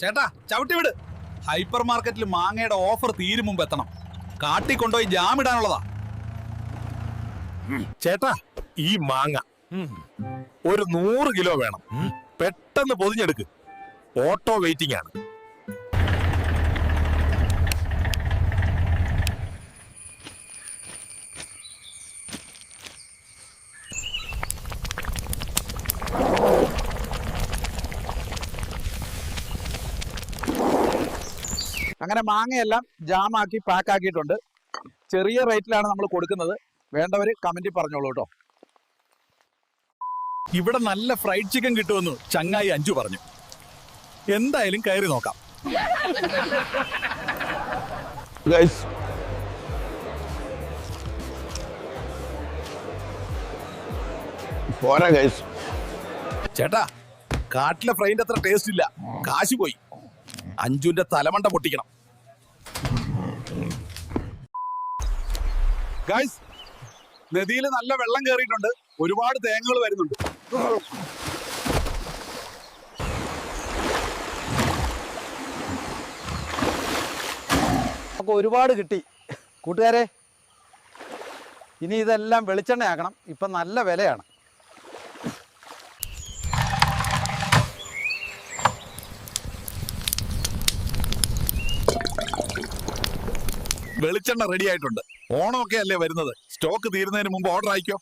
ചേട്ടാ ചവിട്ടി വിട്. ഹൈപ്പർ മാർക്കറ്റിൽ മാങ്ങയുടെ ഓഫർ തീരും മുമ്പ് എത്തണം. കാട്ടി കൊണ്ടുപോയി ജാം ഇടാനുള്ളതാ. ചേട്ടാ ഈ മാങ്ങ ഒരു നൂറ് കിലോ വേണം. പെട്ടെന്ന് പൊതിഞ്ഞെടുക്ക്. ഓട്ടോ വെയിറ്റിംഗ് ആണ്. അങ്ങനെ മാങ്ങയെല്ലാം ജാമാക്കി പാക്ക് ആക്കിയിട്ടുണ്ട് ചെറിയ റേറ്റിലാണ് നമ്മൾ കൊടുക്കുന്നത്. വേണ്ടവര് കമന്റിൽ പറഞ്ഞോളൂ കേട്ടോ. ഇവിടെ നല്ല ഫ്രൈഡ് ചിക്കൻ കിട്ടുമെന്ന് ചങ്ങായി അഞ്ചു പറഞ്ഞു. എന്തായാലും കയറി നോക്കാം. ഗൈസ് പോരാ ഗൈസ് ചേട്ടാ കാട്ടിലെ ഫ്രൈന്റെ അത്ര ടേസ്റ്റ് ഇല്ല. കാശ് പോയി. അഞ്ചുന്റെ തലമണ്ട പൊട്ടിക്കണം. ഗൈസ് നദിയിൽ നല്ല വെള്ളം കയറിയിട്ടുണ്ട് ഒരുപാട് തേങ്ങകൾ വരുന്നുണ്ട്. നമുക്ക് ഒരുപാട് കിട്ടി. കൂട്ടുകാരെ ഇനി ഇതെല്ലാം വെളിച്ചെണ്ണയാക്കണം. ഇപ്പം നല്ല വിലയാണ്. വെളിച്ചെണ്ണ റെഡി ആയിട്ടുണ്ട്. ഓണമൊക്കെ അല്ലേ വരുന്നത്? സ്റ്റോക്ക് തീരുന്നതിന് മുമ്പ് ഓർഡർ ആയിക്കോ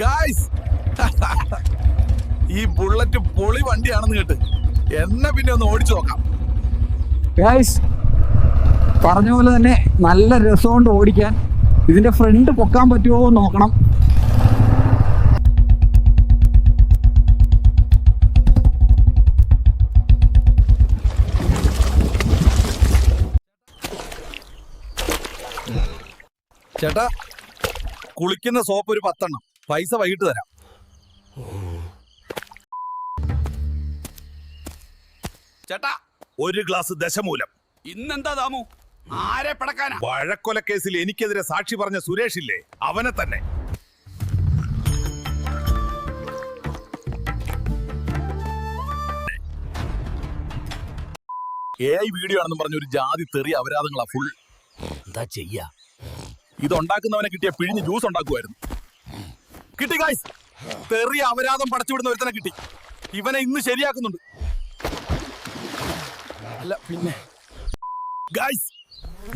ഗായ്സ് ഈ ബുള്ളറ്റ് പൊളി വണ്ടിയാണെന്ന് കേട്ട് എന്നെ പിന്നെ ഒന്ന് ഓടിച്ചു നോക്കാം. ഗായ്സ് പറഞ്ഞ പോലെ തന്നെ നല്ല രസമുണ്ട് ഓടിക്കാൻ. ഇതിന്റെ ഫ്രണ്ട് പൊക്കാൻ പറ്റുമോ നോക്കണം. ചേട്ടാ കുളിക്കുന്ന സോപ്പ് ഒരു പത്തെണ്ണം. പൈസ വൈകിട്ട് തരാം. ചേട്ടാ ഒരു ഗ്ലാസ് ദശമൂലം. ഇന്നെന്താ ദാമു? ആരെ പടക്കാനാ? വഴക്കൊലക്കേസിൽ എനിക്കെതിരെ സാക്ഷി പറഞ്ഞ സുരേഷ് ഇല്ലേ? അവനെ തന്നെ. എ ഐ വീഡിയോ ആണെന്ന് പറഞ്ഞ ഒരു ജാതി തെറി അപരാധങ്ങളാ ഫുൾ എന്താ ചെയ്യാ? ഇതുണ്ടാക്കുന്നവനെ കിട്ടിയ പിഴിഞ്ഞ് ജ്യൂസ് ഉണ്ടാക്കുമായിരുന്നു കിട്ടി ഗായ്സ് തെറി അപരാധം പടച്ചുവിടുന്ന ഒരുത്തനെ കിട്ടി. ഇവനെ ഇന്ന് ശരിയാക്കുന്നുണ്ട്. അല്ല പിന്നെ. ഗായ്സ്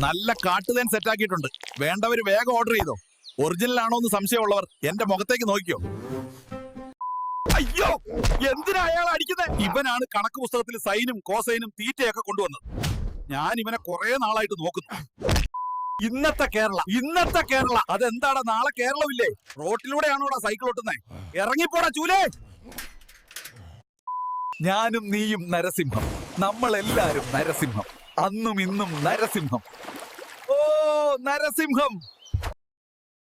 നല്ല കാട്ടുതേൻ സെറ്റാക്കിയിട്ടുണ്ട് വേണ്ടവര് വേഗം ഓർഡർ ചെയ്തോ. ഒറിജിനൽ ആണോ എന്ന് സംശയമുള്ളവർ എന്റെ മുഖത്തേക്ക് നോക്കിയോ അയ്യോ എന്തിനാ അയാൾ അടിക്കുന്നത് ഇവനാണ് കണക്ക് പുസ്തകത്തിൽ സൈനും കോസൈനും തീറ്റയൊക്കെ കൊണ്ടുവന്നത്. ഞാൻ ഇവനെ കുറെ നാളായിട്ട് നോക്കുന്നു. ഇന്നത്തെ കേരള ഇന്നത്തെ കേരള. അതെന്താടാ നാളെ കേരളമില്ലേ? റോട്ടിലൂടെയാണോടാ സൈക്കിൾ ഓട്ടുന്നേ? ഇറങ്ങിപ്പോടാ ചൂലേ. ഞാനും നീയും നരസിംഹം. നമ്മളെല്ലാരും നരസിംഹം. അന്നും ഇന്നും നരസിംഹം. ഓ നരസിംഹം.